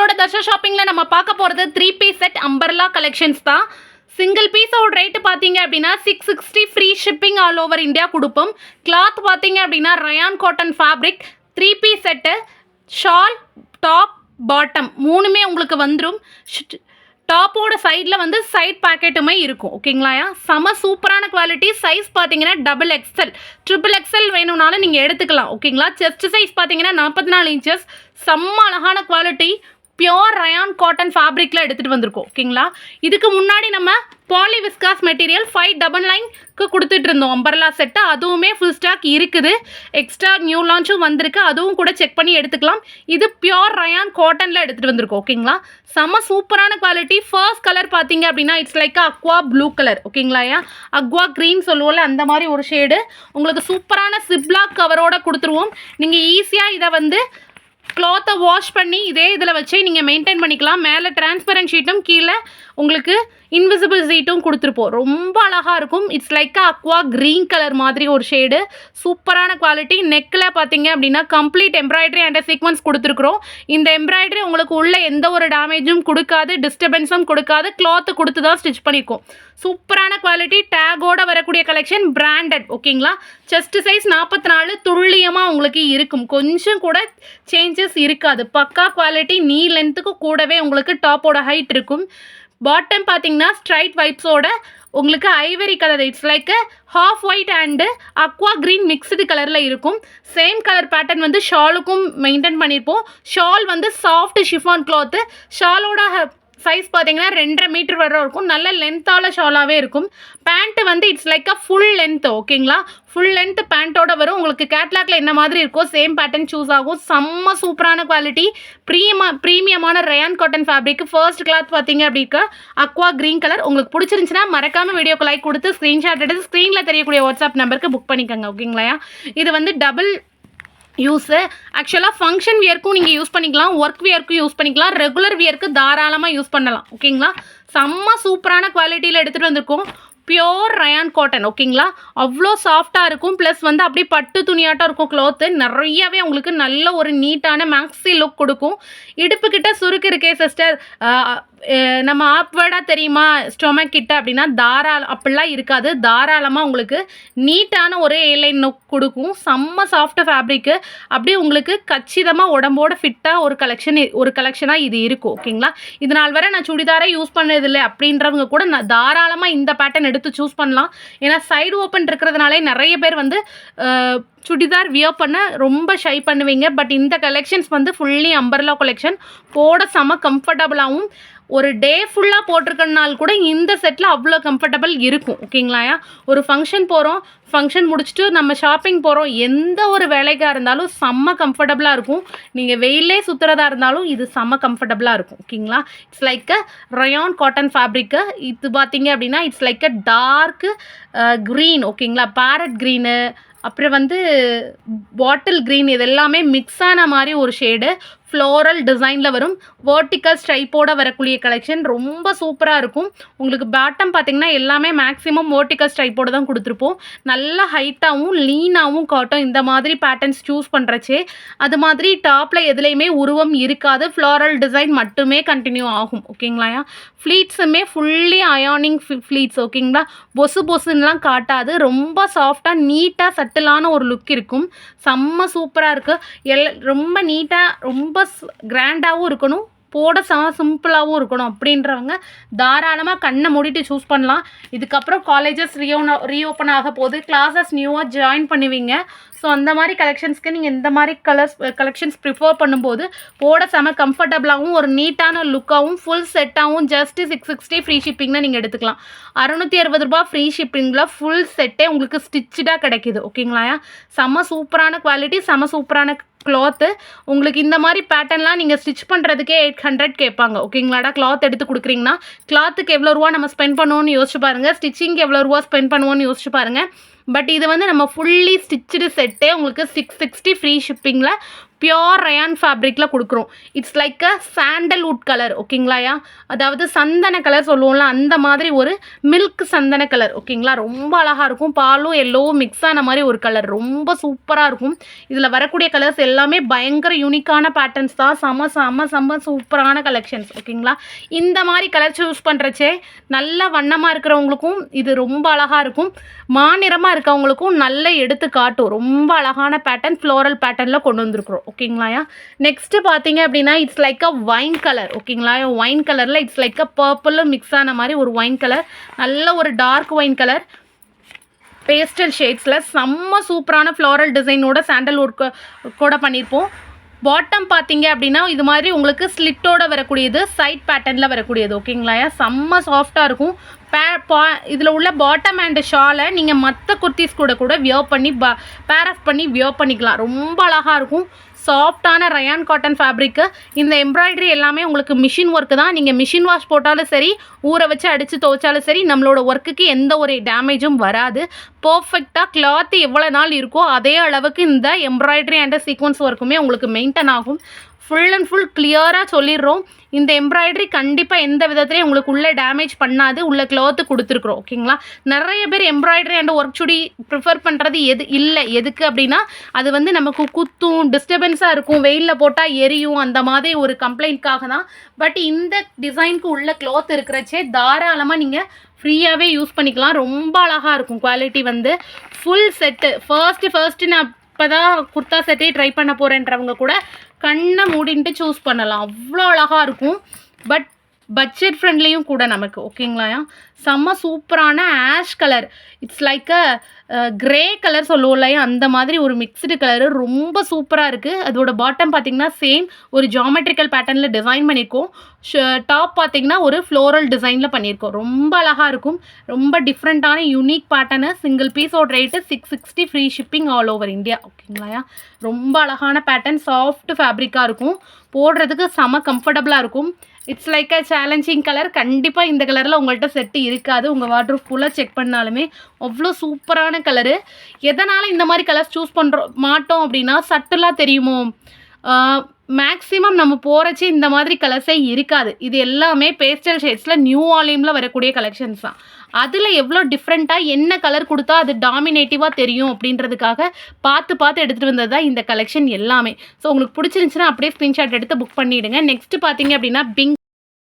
நம்மளோட தர்ஷா ஷாப்பிங்கில் நம்ம பார்க்க போகிறது three piece set umbrella collections தான். சிங்கிள் பீஸோட ரேட்டு பார்த்தீங்க அப்படின்னா six sixty free shipping all over India கொடுப்போம். கிளாத் பார்த்தீங்க அப்படின்னா rayon cotton fabric three piece set shawl top bottom மூணுமே உங்களுக்கு வந்துடும் டாப்போட சைடில் வந்து சைட் பேக்கெட்டுமே இருக்கும். ஓகேங்களாயா செம சூப்பரான குவாலிட்டி சைஸ் பார்த்தீங்கன்னா டபுள் எக்ஸல் ட்ரிபிள் எக்ஸல் வேணும்னாலும் நீங்கள் எடுத்துக்கலாம். ஓகேங்களா செஸ்ட் சைஸ் பார்த்தீங்கன்னா நாற்பத்தி நாலு இன்ச்சஸ் செம்ம அழகான குவாலிட்டி பியோர் ரயான் காட்டன் ஃபேப்ரிக்கில் எடுத்துகிட்டு வந்திருக்கோம் ஓகேங்களா? இதுக்கு முன்னாடி நம்ம poly viscose material five double நைன்க்கு கொடுத்துட்டு இருந்தோம். அம்பர்லா செட்டு அதுவுமே ஃபுல் ஸ்டாக் இருக்குது. எக்ஸ்ட்ரா நியூ லான்ச்சும் வந்திருக்கு. அதுவும் கூட செக் பண்ணி எடுத்துக்கலாம். இது பியோர் ரயான் காட்டனில் எடுத்துகிட்டு வந்திருக்கோம் ஓகேங்களா? செம்ம சூப்பரான குவாலிட்டி ஃபர்ஸ்ட் கலர் பார்த்தீங்க அப்படின்னா it's like aqua blue colour ஓகேங்களா அக்வா க்ரீன் சொல்லுவோம்ல அந்த மாதிரி ஒரு ஷேடு உங்களுக்கு சூப்பரான சிப்லாக் கவரோட கொடுத்துருவோம். நீங்கள் ஈஸியாக இதை வந்து க்ளாத்தை வாஷ் பண்ணி இதே இதில் வச்சு நீங்கள் மெயின்டைன் பண்ணிக்கலாம். மேலே டிரான்ஸ்பரண்ட் ஷீட்டும் கீழே உங்களுக்கு இன்விசிபிள் சீட்டும் கொடுத்துருப்போம். ரொம்ப அழகாக இருக்கும். It's like aqua green colour மாதிரி ஒரு ஷேடு சூப்பரான குவாலிட்டி நெக்கில் பார்த்தீங்க அப்படின்னா கம்ப்ளீட் எம்ப்ராய்டரி அண்ட் சீக்வன்ஸ் கொடுத்துருக்குறோம். இந்த எம்ப்ராய்டரி உங்களுக்கு உள்ளே எந்த ஒரு டேமேஜும் கொடுக்காது டிஸ்டர்பன்ஸும் கொடுக்காது. கிளாத்து கொடுத்து தான் ஸ்டிச் பண்ணியிருக்கோம் சூப்பரான குவாலிட்டி டேகோட வரக்கூடிய கலெக்ஷன் பிராண்டட் ஓகேங்களா செஸ்ட் சைஸ் நாற்பத்தி நாலு துல்லியமாக உங்களுக்கு இருக்கும். கொஞ்சம் கூட சேஞ்சஸ் இருக்காது. பக்கா குவாலிட்டி நீ லென்த்துக்கு கூடவே உங்களுக்கு டாப்போட ஹைட் இருக்கும். பாட்டம் பார்த்தீங்கன்னா ஸ்ட்ரைட் வைப்ஸோட உங்களுக்கு ivory colour it's like half white and aqua green mixed கலரில் இருக்கும். சேம் கலர் பேட்டர்ன் வந்து ஷாலுக்கும் மெயின்டைன் பண்ணியிருப்போம் ஷால் வந்து சாஃப்ட் ஷிஃபான் கிளாத்து ஷாலோட சைஸ் பார்த்தீங்கன்னா ரெண்டரை மீட்டர் வரை இருக்கும். நல்ல லென்த்தால ஷாலாகவே இருக்கும். பேண்ட்டு வந்து it's like a full length ஓகேங்களா ஃபுல் லென்த் பேண்ட்டோட வரும். உங்களுக்கு கேட்லாக்ல என்ன மாதிரி இருக்கோ சேம் பேட்டர்ன் சூஸ் ஆகும். செம்ம சூப்பரான குவாலிட்டி ப்ரீமா ப்ரீமியமான rayon cotton fabric first cloth பார்த்தீங்க அப்படின்னா அக்வா க்ரீன் கலர் உங்களுக்கு பிடிச்சிருந்துச்சுன்னா மறக்காம வீடியோக்கு லைக் கொடுத்து ஸ்க்ரீன்ஷாட் எடுத்து ஸ்க்ரீனில் தெரியக்கூடிய வாட்ஸ்அப் நம்பருக்கு புக் பண்ணிக்கோங்க ஓகேங்களா இது வந்து டபுள் யூஸு ஆக்சுவலாக ஃபங்க்ஷன் வியர்க்கும் நீங்கள் யூஸ் பண்ணிக்கலாம். ஒர்க் வியர்க்கும் யூஸ் பண்ணிக்கலாம். ரெகுலர் வியர்க்கு தாராளமாக யூஸ் பண்ணலாம். ஓகேங்களா செம்ம சூப்பரான குவாலிட்டியில் எடுத்துகிட்டு வந்திருக்கோம். பியோர் ரயான் காட்டன் ஓகேங்களா அவ்வளோ சாஃப்டாக இருக்கும். ப்ளஸ் வந்து அப்படியே பட்டு துணியாட்டம் இருக்கும் க்ளாத்து நிறையவே உங்களுக்கு நல்ல ஒரு நீட்டான மேக்ஸி லுக் கொடுக்கும். இடுப்புக்கிட்ட சுருக்கு இருக்கே சிஸ்டர் நம்ம ஆப்வேர்டாக தெரியுமா? ஸ்டொமக் கிட்ட அப்படின்னா தாராள அப்படிலாம் இருக்காது. தாராளமாக உங்களுக்கு நீட்டான ஒரு ஏலைன் கொடுக்கும். செம்ம சாஃப்ட் ஃபேப்ரிக்கு அப்படியே உங்களுக்கு கச்சிதமாக உடம்போட ஃபிட்டாக ஒரு கலெக்ஷன் ஒரு கலெக்ஷனாக இது இருக்கும். ஓகேங்களா இது நாள் வரை நான் சுடிதாரே யூஸ் பண்ணதில்லை. அப்படின்றவங்க கூட நான் தாராளமாக இந்த பேட்டர்ன் எடுத்து சூஸ் பண்ணலாம். ஏன்னா சைடு ஓப்பன் இருக்கிறதுனாலே நிறைய பேர் வந்து சுடிதார் வியர் பண்ண ரொம்ப ஷை பண்ணுவீங்க. பட் இந்த கலெக்ஷன்ஸ் வந்து ஃபுல்லி அம்பர்லா கலெக்ஷன் போட செம கம்ஃபர்டபுளாகவும் ஒரு டே ஃபுல்லாக போட்டிருக்கனால கூட இந்த செட்டில் அவ்வளோ கம்ஃபர்டபுள் இருக்கும் ஓகேங்களாயா ஒரு ஃபங்க்ஷன் போகிறோம் ஃபங்க்ஷன் முடிச்சுட்டு நம்ம ஷாப்பிங் போகிறோம் எந்த ஒரு வேலைக்காக இருந்தாலும் செம்ம கம்ஃபர்டபுளாக இருக்கும். நீங்கள் வெயிலே சுற்றுறதா இருந்தாலும் இது செம்ம கம்ஃபர்டபுளாக இருக்கும் ஓகேங்களா it's like uh rayon cotton fabric இது பார்த்தீங்க அப்படின்னா it's like a dark green ஓகேங்களா பேரட் க்ரீனு அப்புறம் வந்து பாட்டில் க்ரீன் இது எல்லாமே மிக்ஸ் ஆன மாதிரி ஒரு ஷேடு ஃப்ளோரல் டிசைனில் வரும். வேர்ட்டிக்கல் ஸ்ட்ரைப்போட வரக்கூடிய கலெக்ஷன் ரொம்ப சூப்பராக இருக்கும். உங்களுக்கு பாட்டம் பார்த்தீங்கன்னா எல்லாமே மேக்ஸிமம் வேர்ட்டிக்கல் ஸ்ட்ரைப்போட தான் கொடுத்துருப்போம். நல்ல ஹைட்டாகவும் லீனாகவும் காட்டும். இந்த மாதிரி பேட்டர்ன்ஸ் சூஸ் பண்ணுறச்சே அது மாதிரி டாப்பில் எதுலேயுமே உருவம் இருக்காது. ஃப்ளோரல் டிசைன் மட்டுமே கண்டினியூ ஆகும். ஓகேங்களாயா ஃப்ளீட்ஸுமே ஃபுல்லி அயானிங் ஃப்ளீட்ஸ் ஓகேங்களா பொசு பொசுன்னெலாம் காட்டாது. ரொம்ப சாஃப்டாக நீட்டாக சட்டிலான ஒரு லுக் இருக்கும். செம்ம சூப்பராக இருக்குது எல் ரொம்ப நீட்டாக ரொம்ப கிராண்டாகவும் இருக்கணும். போட செம சிம்பிளாகவும் இருக்கணும். அப்படின்றவங்க தாராளமாக கண்ணை மூடிட்டு சூஸ் பண்ணலாம். இதுக்கப்புறம் காலேஜஸ் ரீஓன ரீஓப்பன் ஆக போது கிளாஸஸ் நியூவாக ஜாயின் பண்ணுவீங்க. ஸோ அந்த மாதிரி கலெக்ஷன்ஸ்க்கு நீங்கள் இந்த மாதிரி கலர்ஸ் கலெக்ஷன்ஸ் ப்ரிஃபர் பண்ணும்போது போட செம கம்ஃபர்டபுளாகவும் ஒரு நீட்டான லுக்காகவும் ஃபுல் செட்டாகவும் ஜஸ்ட் சிக்ஸ் சிக்ஸ்டி ஃப்ரீ ஷிப்பிங்னா நீங்கள் எடுத்துக்கலாம். அறுநூற்றி அறுபது ரூபா ஃப்ரீ ஷிப்பிங்கில் ஃபுல் செட்டே உங்களுக்கு ஸ்டிச்சடாக கிடைக்கிது. ஓகேங்களா செம சூப்பரான குவாலிட்டி செம சூப்பரான க்ளாத்து உங்களுக்கு இந்த மாதிரி பேட்டர்ன்லாம் நீங்கள் ஸ்டிச் பண்ணுறதுக்கே எயிட் ஹண்ட்ரட் கேட்பாங்க. ஓகேங்களாடா? கிளாத் எடுத்து கொடுக்குறீங்கன்னா கிளாத்துக்கு எவ்வளோ ரூபா நம்ம ஸ்பெண்ட் பண்ணுவோம்னு யோசிச்சு பாருங்கள் ஸ்டிச்சிங்க்கு எவ்வளோ ரூபா ஸ்பெண்ட் பண்ணுவோன்னு யோசிச்சு பாருங்கள் பட் இது வந்து நம்ம ஃபுல்லி ஸ்டிச்சுடு செட்டே உங்களுக்கு சிக்ஸ் சிக்ஸ்டி ஃப்ரீ ஷிப்பிங்கில் பியோர் ரயான் ஃபேப்ரிக்கில் கொடுக்குறோம். It's like a sandalwood colour ஓகேங்களாயா அதாவது சந்தன கலர் சொல்லுவோம்ல அந்த மாதிரி ஒரு மில்க் சந்தன கலர் ஓகேங்களா ரொம்ப அழகாக இருக்கும். பாலும் எல்லோவும் மிக்ஸ் ஆன மாதிரி ஒரு கலர் ரொம்ப சூப்பராக இருக்கும். இதில் வரக்கூடிய கலர்ஸ் எல்லாமே பயங்கர யூனிக்கான பேட்டர்ன்ஸ் தான். செம செம செம சூப்பரான கலெக்ஷன்ஸ் ஓகேங்களா இந்த மாதிரி கலர் சூஸ் பண்ணுறச்சே நல்ல வண்ணமாக இருக்கிறவங்களுக்கும் இது ரொம்ப அழகாக இருக்கும். மாநிறமாக இருக்கவங்களுக்கும் நல்ல எடுத்து காட்டும். ரொம்ப அழகான பேட்டர்ன் ஃப்ளோரல் பேட்டர்னில் கொண்டு வந்திருக்கிறோம். ஓகேங்களாயா? நெக்ஸ்ட்டு பார்த்தீங்க அப்படின்னா it's like a wine colour ஓகேங்களா ஒயின் கலரில் இட்ஸ் லைக் அ பர்பிளும் மிக்ஸ் ஆன மாதிரி ஒரு ஒயின் கலர் நல்ல ஒரு டார்க் ஒயின் கலர் பேஸ்டல் ஷேட்ஸில் செம்ம சூப்பரான ஃப்ளோரல் டிசைனோட சாண்டல் ஒர்க் கூட பண்ணியிருப்போம் பாட்டம் பார்த்தீங்க அப்படின்னா இது மாதிரி உங்களுக்கு ஸ்லிட்டோட வரக்கூடியது சைட் பேட்டர்னில் வரக்கூடியது ஓகேங்களா செம்ம சாஃப்டாக இருக்கும். பே பா இதில் உள்ள பாட்டம் அண்டு ஷாலை நீங்கள் மற்ற குர்த்திஸ் கூட கூட வியர் பண்ணி ப பேர் ஆஃப் பண்ணி வியர் பண்ணிக்கலாம். ரொம்ப அழகாக இருக்கும். சாஃப்டான ரயான் காட்டன் ஃபேப்ரிக்கு. இந்த எம்ப்ராய்டரி எல்லாமே உங்களுக்கு மிஷின் ஒர்க்கு தான். நீங்கள் மிஷின் வாஷ் போட்டாலும் சரி ஊற வச்சு அடித்து துவைச்சாலும் சரி நம்மளோட ஒர்க்குக்கு எந்த ஒரு டேமேஜும் வராது. பர்ஃபெக்டாக கிளாத் எவ்வளோ நாள் இருக்கோ அதே அளவுக்கு இந்த எம்ப்ராய்டரி அண்ட் சீக்வன்ஸ் ஒர்க்குமே உங்களுக்கு மெயின்டைன் ஆகும். ஃபுல் அண்ட் ஃபுல் கிளியராக சொல்லிடுறோம். இந்த எம்ப்ராய்டரி கண்டிப்பாக எந்த விதத்துலையும் உங்களுக்கு உள்ளே டேமேஜ் பண்ணாது. உள்ள கிளாத்து கொடுத்துருக்குறோம் ஓகேங்களா? நிறைய பேர் embroidery and work chudi prefer பண்ணுறது எது இல்லை. எதுக்கு அப்படின்னா அது வந்து நமக்கு குத்தும் டிஸ்டர்பன்ஸாக இருக்கும். வெயிலில் போட்டால் எரியும். அந்த மாதிரி ஒரு கம்ப்ளைண்ட்காக தான். பட் இந்த டிசைனுக்கு உள்ள கிளாத் இருக்கிறச்சே தாராளமாக நீங்கள் ஃப்ரீயாகவே யூஸ் பண்ணிக்கலாம். ரொம்ப அழகாக இருக்கும் குவாலிட்டி வந்து. ஃபுல் செட்டு ஃபர்ஸ்ட்டு ஃபர்ஸ்ட்டு நான் இப்போ தான் குர்த்தா செட்டே ட்ரை பண்ண போகிறேன்றவங்க கூட கண்ணை மூடின்ட்டு சூஸ் பண்ணலாம். அவ்வளோ அழகாக இருக்கும். பட் பட்ஜெட் ஃப்ரெண்ட்லியும் கூட நமக்கு ஓகேங்களாயா செம்ம சூப்பரான ash colour it's like uh grey colour சொல்லுவோம்லையா அந்த மாதிரி ஒரு மிக்ஸ்டு கலரு ரொம்ப சூப்பராக இருக்குது அதோட பாட்டம் பார்த்தீங்கன்னா சேம் ஒரு ஜாமெட்ரிக்கல் பேட்டர்னில் டிசைன் பண்ணியிருக்கோம் டாப் பார்த்திங்கன்னா ஒரு ஃப்ளோரல் டிசைனில் பண்ணியிருக்கோம் ரொம்ப அழகாக இருக்கும். ரொம்ப டிஃப்ரெண்ட்டான யூனிக் பேட்டர்னு சிங்கிள் பீஸோட rate six sixty free shipping all over India ஓகேங்களாயா ரொம்ப அழகான பேட்டர்ன் சாஃப்ட் ஃபேப்ரிக்காக இருக்கும். போடுறதுக்கு செம கம்ஃபர்டபுளாக இருக்கும். It's like a challenging colour கண்டிப்பாக இந்த கலரில் உங்கள்கிட்ட செட்டு இருக்காது. உங்கள் வாட்ரூப் ஃபுல்லாக செக் பண்ணாலுமே அவ்வளோ சூப்பரான கலரு எதனால் இந்த மாதிரி கலர்ஸ் சூஸ் பண்ணுறோம் மாட்டோம் அப்படின்னா சட்டுலாம் தெரியுமோ? மேக்ஸிமம் நம்ம போகிறச்சே இந்த மாதிரி கலர்ஸே இருக்காது. இது எல்லாமே பேஸ்டல் ஷேட்ஸில் நியூ வால்யூமில் வரக்கூடிய கலெக்ஷன்ஸ் தான். அதில் எவ்வளோ டிஃப்ரெண்ட்டாக என்ன கலர் கொடுத்தா அது டாமினேட்டிவாக தெரியும் அப்படின்றதுக்காக பார்த்து பார்த்து எடுத்துகிட்டு வந்தது தான் இந்த கலெக்ஷன் எல்லாமே. ஸோ உங்களுக்கு பிடிச்சிருந்துச்சுன்னா அப்படியே ஸ்க்ரீன்ஷாட் எடுத்து புக் பண்ணிவிடுங்க நெக்ஸ்ட்டு பார்த்தீங்க அப்படின்னா பிங்க்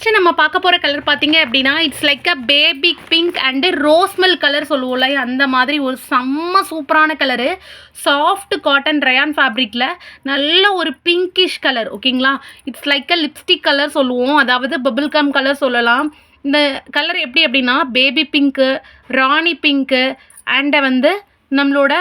நெக்ஸ்ட் நம்ம பார்க்க போகிற கலர் பார்த்தீங்க அப்படின்னா it's like uh baby pink and rose milk colour சொல்லுவோம்ல அந்த மாதிரி ஒரு செம்ம சூப்பரான கலரு சாஃப்ட் காட்டன் ரயான் ஃபேப்ரிக்கில் நல்ல ஒரு பிங்கிஷ் கலர் ஓகேங்களா it's like a lipstick colour சொல்லுவோம் அதாவது பபிள் கம் கலர் சொல்லலாம். இந்த கலர் எப்படி அப்படின்னா பேபி பிங்க்கு ராணி பிங்க்கு அண்டை வந்து நம்மளோட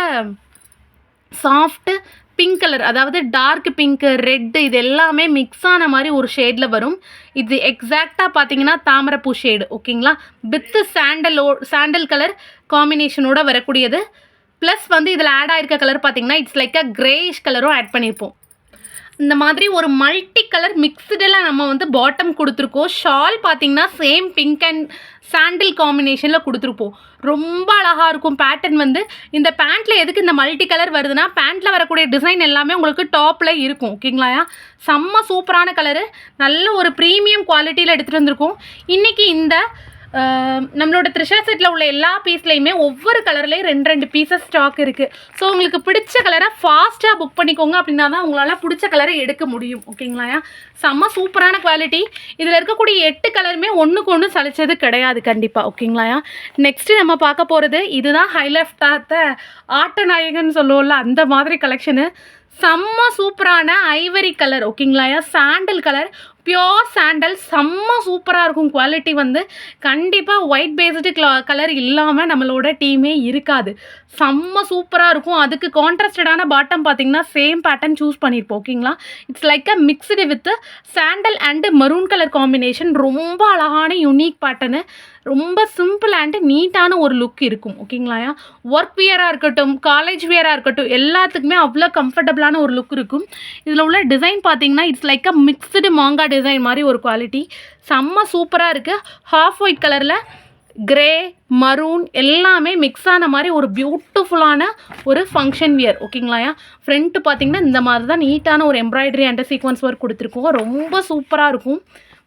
சாஃப்ட்டு பிங்க் கலர் அதாவது டார்க் பிங்க்கு ரெட்டு இது எல்லாமே மிக்ஸ் ஆன மாதிரி ஒரு ஷேடில் வரும். இது எக்ஸாக்டாக பார்த்தீங்கன்னா தாமரைப்பூ ஷேடு ஓகேங்களா வித்து சாண்டலோ சாண்டல் கலர் காம்பினேஷனோட வரக்கூடியது. ப்ளஸ் வந்து இதில் ஆட் ஆயிருக்க கலர் பார்த்தீங்கன்னா இட்ஸ் லைக் அ கிரேஷ் கலரும் ஆட் பண்ணியிருப்போம் இந்த மாதிரி ஒரு மல்டி கலர் மிக்ஸ்டில் நம்ம வந்து பாட்டம் கொடுத்துருக்கோம். ஷால் பார்த்தீங்கன்னா சேம் பிங்க் அண்ட் சாண்டில் காம்பினேஷனில் கொடுத்துருப்போம். ரொம்ப அழகாக இருக்கும் பேட்டர்ன் வந்து. இந்த பேண்ட்டில் எதுக்கு இந்த மல்டி கலர் வருதுன்னா பேண்ட்டில் வரக்கூடிய டிசைன் எல்லாமே உங்களுக்கு டாப்பில் இருக்கும். ஓகேங்களா செம்ம சூப்பரான கலரு நல்ல ஒரு ப்ரீமியம் குவாலிட்டியில் எடுத்துகிட்டு வந்திருக்கோம். இன்றைக்கி இந்த நம்மளோட த்ரிஷா செட்டில் உள்ள எல்லா பீஸ்லையுமே ஒவ்வொரு கலர்லேயும் ரெண்டு ரெண்டு பீசஸ் ஸ்டாக் இருக்குது ஸோ உங்களுக்கு பிடிச்ச கலரை ஃபாஸ்ட்டாக புக் பண்ணிக்கோங்க அப்படின்னா தான் உங்களால் பிடிச்ச கலரை எடுக்க முடியும். ஓகேங்களா செம்ம சூப்பரான குவாலிட்டி இதில் இருக்கக்கூடிய எட்டு கலருமே ஒன்றுக்கு ஒன்று சலிச்சது கிடையாது கண்டிப்பாக ஓகேங்களா நெக்ஸ்ட்டு நம்ம பார்க்க போகிறது இதுதான் ஹைலைஃப்டாத்த ஆட்டநாயகன் சொல்லுவோம்ல அந்த மாதிரி கலெக்ஷனு செம்ம சூப்பரான ஐவரி கலர் ஓகேங்களா சாண்டில் கலர் பியோர் சாண்டல் செம்ம சூப்பராக இருக்கும். குவாலிட்டி வந்து கண்டிப்பாக ஒயிட் பேஸ்டு க்ளா கலர் இல்லாமல் நம்மளோட டீமே இருக்காது. செம்ம சூப்பராக இருக்கும். அதுக்கு கான்ட்ராஸ்டடான பாட்டம் பார்த்தீங்கன்னா சேம் பேட்டர்ன் சூஸ் பண்ணியிருப்போம் ஓகேங்களா? It's like a mixed with sandal and maroon colour combination ரொம்ப அழகான யூனிக் பேட்டர்னு ரொம்ப சிம்பிள் அண்டு நீட்டான ஒரு லுக் இருக்கும் ஓகேங்களாயா ஒர்க் வியராக இருக்கட்டும் காலேஜ் வியராக இருக்கட்டும் எல்லாத்துக்குமே அவ்வளோ கம்ஃபர்டபுளான ஒரு லுக் இருக்கும். இதில் உள்ள டிசைன் பார்த்தீங்கன்னா இட்ஸ் லைக் அ மிக்ஸ்டு மாங்கா டிசைன் மாதிரி ஒரு குவாலிட்டி செம்ம சூப்பராக இருக்குது ஹாஃப் ஒயிட் கலரில் கிரே மரூன் எல்லாமே மிக்ஸ் ஆன மாதிரி ஒரு பியூட்டிஃபுல்லான ஒரு ஃபங்க்ஷன் வியர் ஓகேங்களாயா ஃப்ரண்ட்டு பார்த்தீங்கன்னா இந்த மாதிரி தான் நீட்டான ஒரு எம்ப்ராய்டரி அண்ட் சீக்வன்ஸ் ஒர்க் கொடுத்துருக்கோம். ரொம்ப சூப்பராக இருக்கும்.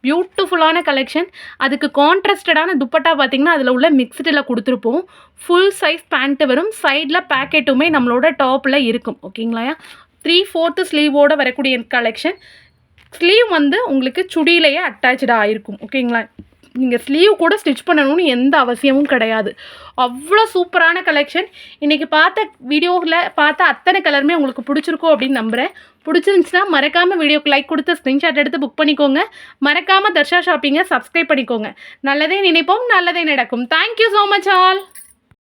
பியூட்டிஃபுல்லான கலெக்ஷன் அதுக்கு கான்ட்ராஸ்டடான துப்பட்டா பார்த்தீங்கன்னா அதில் உள்ள மிக்ஸ்டில் கொடுத்துருப்போம். ஃபுல் சைஸ் பேண்ட்டு வரும். சைடில் பேக்கெட்டுமே நம்மளோட டாப்பில் இருக்கும். ஓகேங்களா த்ரீ ஃபோர்த்து ஸ்லீவோடு வரக்கூடிய கலெக்ஷன் ஸ்லீவ் வந்து உங்களுக்கு சுடியிலேயே அட்டாச்சாக ஆகிருக்கும் ஓகேங்களா நீங்கள் ஸ்லீவ் கூட ஸ்டிச் பண்ணணும்னு எந்த அவசியமும் கிடையாது. அவ்வளோ சூப்பரான கலெக்ஷன் இன்றைக்கி பார்த்த வீடியோவில் பார்த்த அத்தனை கலருமே உங்களுக்கு பிடிச்சிருக்கும் அப்படின்னு நம்புகிறேன் பிடிச்சிருந்துச்சுன்னா மறக்காமல் வீடியோக்கு லைக் கொடுத்து ஸ்க்ரீன்ஷாட் எடுத்து புக் பண்ணிக்கோங்க. மறக்காமல் தர்ஷா ஷாப்பிங்கை சப்ஸ்கிரைப் பண்ணிக்கோங்க. நல்லதே நினைப்போம் நல்லதே நடக்கும். Thank you so much all